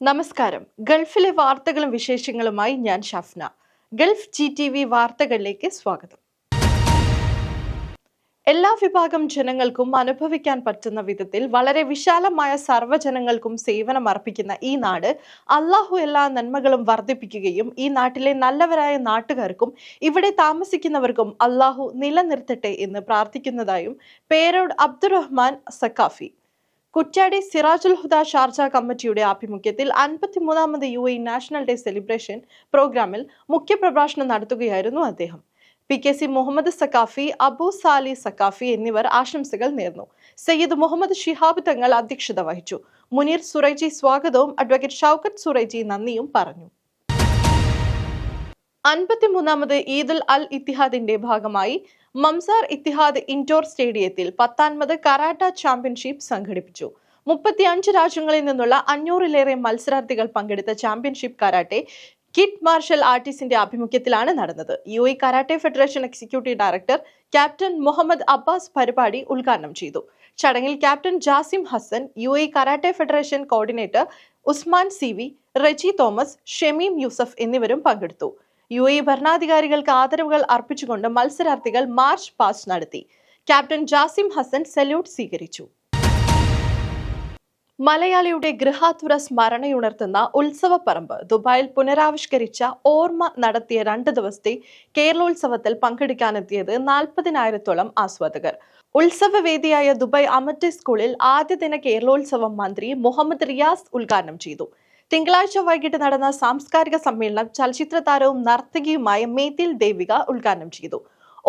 നമസ്കാരം. ഗൾഫിലെ വാർത്തകളും വിശേഷങ്ങളുമായി ഞാൻ Shafna. Gulf G T V വാർത്തകളിലേക്ക് സ്വാഗതം. എല്ലാ വിഭാഗം ജനങ്ങൾക്കും അനുഭവിക്കാൻ പറ്റുന്ന വിധത്തിൽ വളരെ വിശാലമായ സർവജനങ്ങൾക്കും സേവനം അർപ്പിക്കുന്ന ഈ നാട് അള്ളാഹു എല്ലാ നന്മകളും വർദ്ധിപ്പിക്കുകയും ഈ നാട്ടിലെ നല്ലവരായ നാട്ടുകാർക്കും ഇവിടെ താമസിക്കുന്നവർക്കും അള്ളാഹു നിലനിർത്തട്ടെ എന്ന് പ്രാർത്ഥിക്കുന്നതായും പേരോഡ് അബ്ദുറഹ്മാൻ സക്കാഫി കുറ്റ്യാടി സിറാജുൽ ഹുദ ഷാർജ കമ്മിറ്റിയുടെ ആഭിമുഖ്യത്തിൽ അൻപത്തിമൂന്നാമത് U A national day celebration പ്രോഗ്രാമിൽ മുഖ്യപ്രഭാഷണം നടത്തുകയായിരുന്നു അദ്ദേഹം. P K C Muhammad Saqafi Abu Sali Saqafi എന്നിവർ ആശംസകൾ നേർന്നു. സയ്യിദ് മുഹമ്മദ് ഷിഹാബ് തങ്ങൾ അധ്യക്ഷത വഹിച്ചു. മുനീർ സുറൈജി സ്വാഗതവും അഡ്വക്കേറ്റ് ഷൌക്കത്ത് സുറൈജി നന്ദിയും പറഞ്ഞു. അൻപത്തിമൂന്നാമത് ഈദുൽ അൽ ഇത്തിഹാദിന്റെ ഭാഗമായി മംസാർ ഇത്തിഹാദ് ഇൻഡോർ സ്റ്റേഡിയത്തിൽ പത്താൻപത് കരാട്ട ചാമ്പ്യൻഷിപ്പ് സംഘടിപ്പിച്ചു. മുപ്പത്തിയഞ്ച് രാജ്യങ്ങളിൽ നിന്നുള്ള അഞ്ഞൂറിലേറെ മത്സരാർത്ഥികൾ പങ്കെടുത്ത ചാമ്പ്യൻഷിപ്പ് കരാട്ടെ കിറ്റ് മാർഷൽ ആർട്ടിസ്റ്റിന്റെ ആഭിമുഖ്യത്തിലാണ് നടന്നത്. U A karate federation executive director captain Muhammad Abbas പരിപാടി ഉദ്ഘാടനം ചെയ്തു. ചടങ്ങിൽ captain Jasim Hasan U A karate federation coordinator Usman C V Reji Thomas Shemeem Yusuf എന്നിവരും പങ്കെടുത്തു. യു എ ഭരണാധികാരികൾക്ക് ആദരവുകൾ അർപ്പിച്ചുകൊണ്ട് മത്സരാർത്ഥികൾ മാർച്ച് പാസ്റ്റ് നടത്തി. ക്യാപ്റ്റൻ ജാസിം ഹസൻ സല്യൂട്ട് സ്വീകരിച്ചു. മലയാളിയുടെ ഗൃഹാതുര സ്മരണയുണർത്തുന്ന ഉത്സവപ്പറമ്പ് ദുബായിൽ പുനരാവിഷ്കരിച്ച ഓർമ്മ നടത്തിയ രണ്ട് ദിവസത്തെ കേരളോത്സവത്തിൽ പങ്കെടുക്കാനെത്തിയത് നാൽപ്പതിനായിരത്തോളം ആസ്വാദകർ. ഉത്സവവേദിയായ ദുബായ് അമറ്റി സ്കൂളിൽ ആദ്യ ദിന കേരളോത്സവം മന്ത്രി മുഹമ്മദ് റിയാസ് ഉദ്ഘാടനം ചെയ്തു. തിങ്കളാഴ്ച വൈകിട്ട് നടന്ന സാംസ്കാരിക സമ്മേളനം ചലച്ചിത്ര താരവും നർത്തകിയുമായ മേത്തിൽ ദേവിക ഉദ്ഘാടനം ചെയ്തു.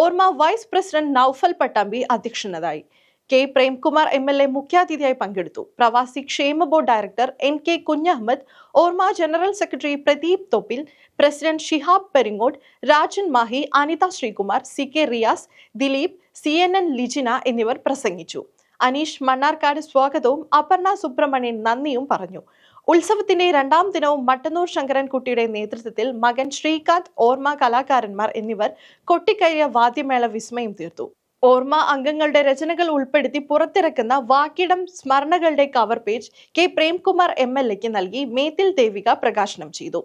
ഓർമ്മ വൈസ് പ്രസിഡന്റ് നൌഫൽ പട്ടാമ്പി അധ്യക്ഷനായി. K Premkumar M L A മുഖ്യാതിഥിയായി പങ്കെടുത്തു. പ്രവാസി ക്ഷേമ board director N K Kunhahammed Orma general secretary Pradeep Thoppil president Shihab Peringode Rajan Mahi Anitha Sreekumar C K Riyas Dileep C N N Lijina എന്നിവർ പ്രസംഗിച്ചു. അനീഷ് മണ്ണാർക്കാട് സ്വാഗതവും അപർണ സുബ്രഹ്മണ്യൻ നന്ദിയും പറഞ്ഞു. ഉത്സവത്തിന്റെ രണ്ടാം ദിനവും മട്ടന്നൂർ ശങ്കരൻകുട്ടിയുടെ നേതൃത്വത്തിൽ മകൻ ശ്രീകാന്ത് ഓർമ്മ കലാകാരന്മാർ എന്നിവർ കൊട്ടിക്കയറിയ വാദ്യമേള വിസ്മയം തീർത്തു. ഓർമ്മ അംഗങ്ങളുടെ രചനകൾ ഉൾപ്പെടുത്തി പുറത്തിറക്കുന്ന വാക്കിടം സ്മരണകളുടെ cover page K Premkumar M L എക്ക് നൽകി മേത്തിൽ ദേവിക പ്രകാശനം ചെയ്തു.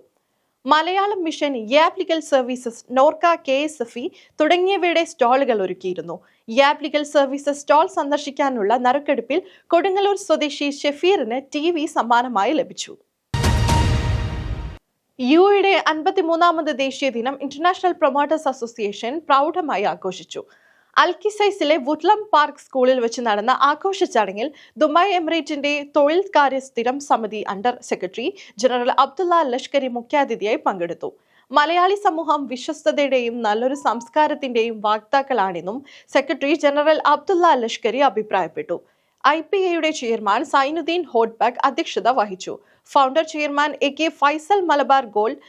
Malayalam mission യാപ്ലിക്കൽ services Norka K S F E തുടങ്ങിയവയുടെ സ്റ്റാളുകൾ ഒരുക്കിയിരുന്നു. യാപ്ലിക്കൽ സർവീസസ് സ്റ്റാൾ സന്ദർശിക്കാനുള്ള നറുക്കെടുപ്പിൽ കൊടുങ്ങല്ലൂർ സ്വദേശി ഷെഫീറിന് ടി വി സമ്മാനമായി ലഭിച്ചു. യു എയുടെ അൻപത്തിമൂന്നാമത് ദേശീയ ദിനം ഇന്റർനാഷണൽ പ്രൊമോട്ടേഴ്സ് അസോസിയേഷൻ പ്രൗഢമായി ആഘോഷിച്ചു. അൽക്കിസൈസിലെ വുഡ്ലം പാർക്ക് സ്കൂളിൽ വെച്ച് നടന്ന ആഘോഷ ചടങ്ങിൽ ദുബായ് എമിറേറ്റിന്റെ തൊഴിൽ കാര്യ സ്ഥിരം സമിതി under secretary general Abdulla Lashkari മുഖ്യാതിഥിയായി പങ്കെടുത്തു. മലയാളി സമൂഹം വിശ്വസ്തതയുടെയും നല്ലൊരു സംസ്കാരത്തിന്റെയും വാക്താക്കളാണെന്നും സെക്രട്ടറി ജനറൽ അബ്ദുള്ള ലഷ്കരി അഭിപ്രായപ്പെട്ടു. ഐ പി എയുടെ ചെയർമാൻ സൈനുദ്ദീൻ ഹോട്ട്ബാഗ് അധ്യക്ഷത വഹിച്ചു. Founder chairman A K Faisal Malabar gold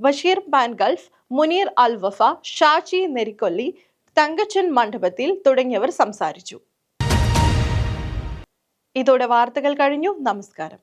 Basheer ബാൻഗൾഫ് Muneer അൽ വഫ ഷാജി നെരിക്കൊല്ലി തങ്കച്ചൻ മണ്ഡപത്തിൽ തുടങ്ങിയവർ സംസാരിച്ചു. ഇതോടെ വാർത്തകൾ കഴിഞ്ഞു. നമസ്കാരം.